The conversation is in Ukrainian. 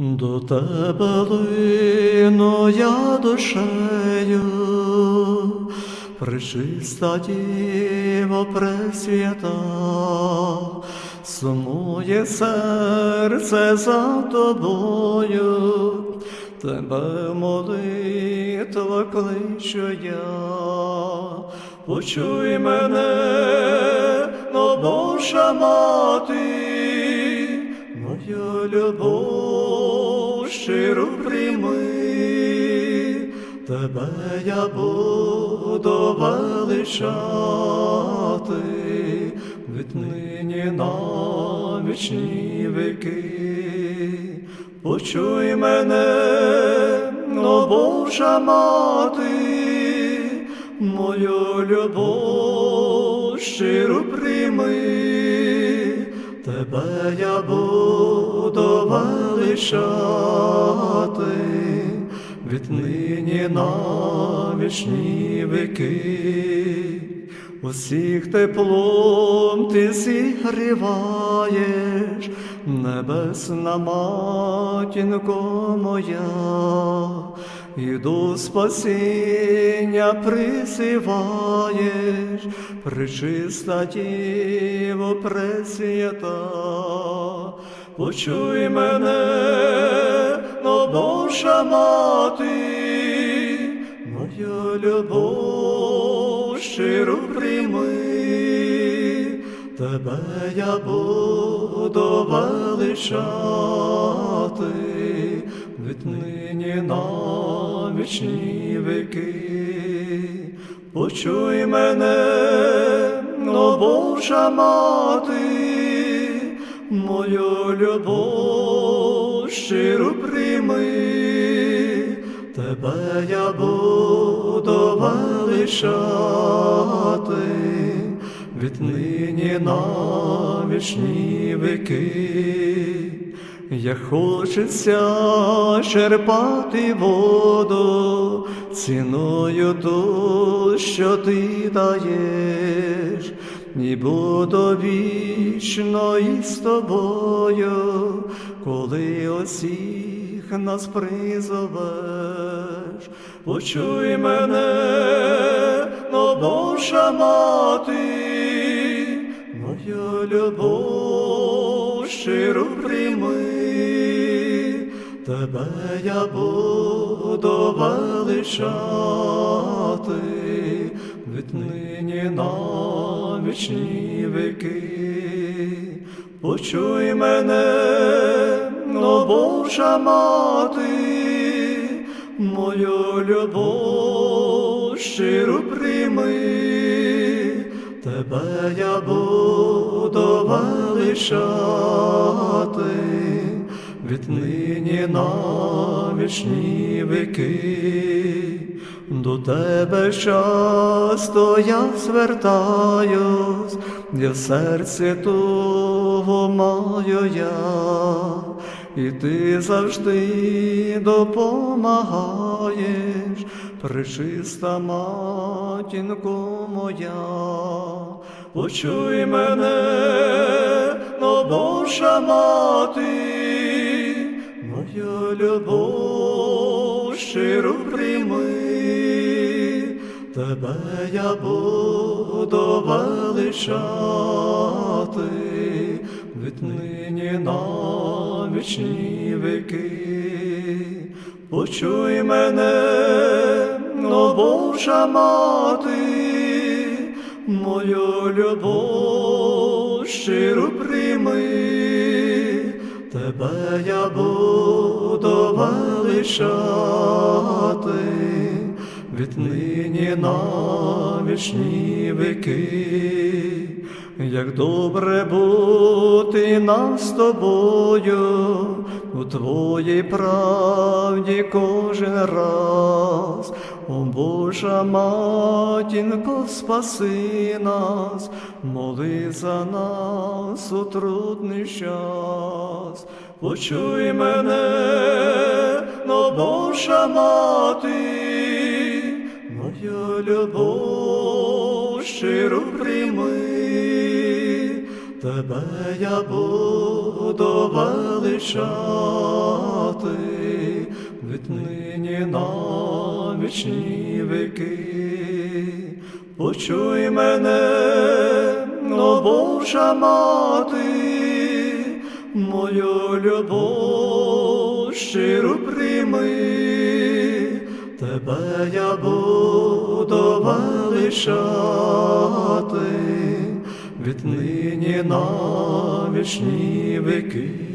До тебе лину я душею, причиста діво пресвята, сумує серце за тобою, тебе молитва кличу я, почуй мене, но Божа мати. Моя любов щиро прийми, тебе я буду величати, віднині на вічні віки. Почуй мене, но Божа мати, мою любов щиро прийми. Тебе я буду величати, віднині на вічні віки. Усіх теплом ти зігріваєш, небесна матінко моя, і до спасіння присиваєш, причиста Діво пресвята, почуй мене, но Божа мати, моя любов щиро прийми, тебе я буду величати, віднині на вічні віки. Почуй мене, но Божа мати, мою любов щиро прийми, тебе я буду величати, віднині на вічні віки. Як хочеться черпати воду, ціною ту, що ти даєш, і буду вічно із тобою, коли усіх нас призовеш. Почуй мене, но Божа мати, моя любов щиро прийми, тебе я буду величати, віднині на вічні віки. Почуй мене, но Божа мати, мою любов щиро прийми, тебе я буду величати, віднині на вічні віки. До тебе часто я звертаюсь, я в серці того маю я, і ти завжди допомагаєш, причиста матінко моя, почуй мене, но Божа мати, моя любов щиро прийми, тебе я буду величати, віднині на вічні віки. Почуй мене, но Божа мати, мою любов щиро прийми, тебе я буду величати, віднині на вічні віки. Як добре бути нам з тобою у твоїй правді кожен раз, о Божа матінко, спаси нас, моли за нас у трудний час. Почуй мене, но Божа мати, моя любов щиро прийми, тебе я буду величати, віднині на вічні віки. Почуй мене, о Божа мати, мою любов щиру прийми, тебе я буду величати, віднині на вічні віки.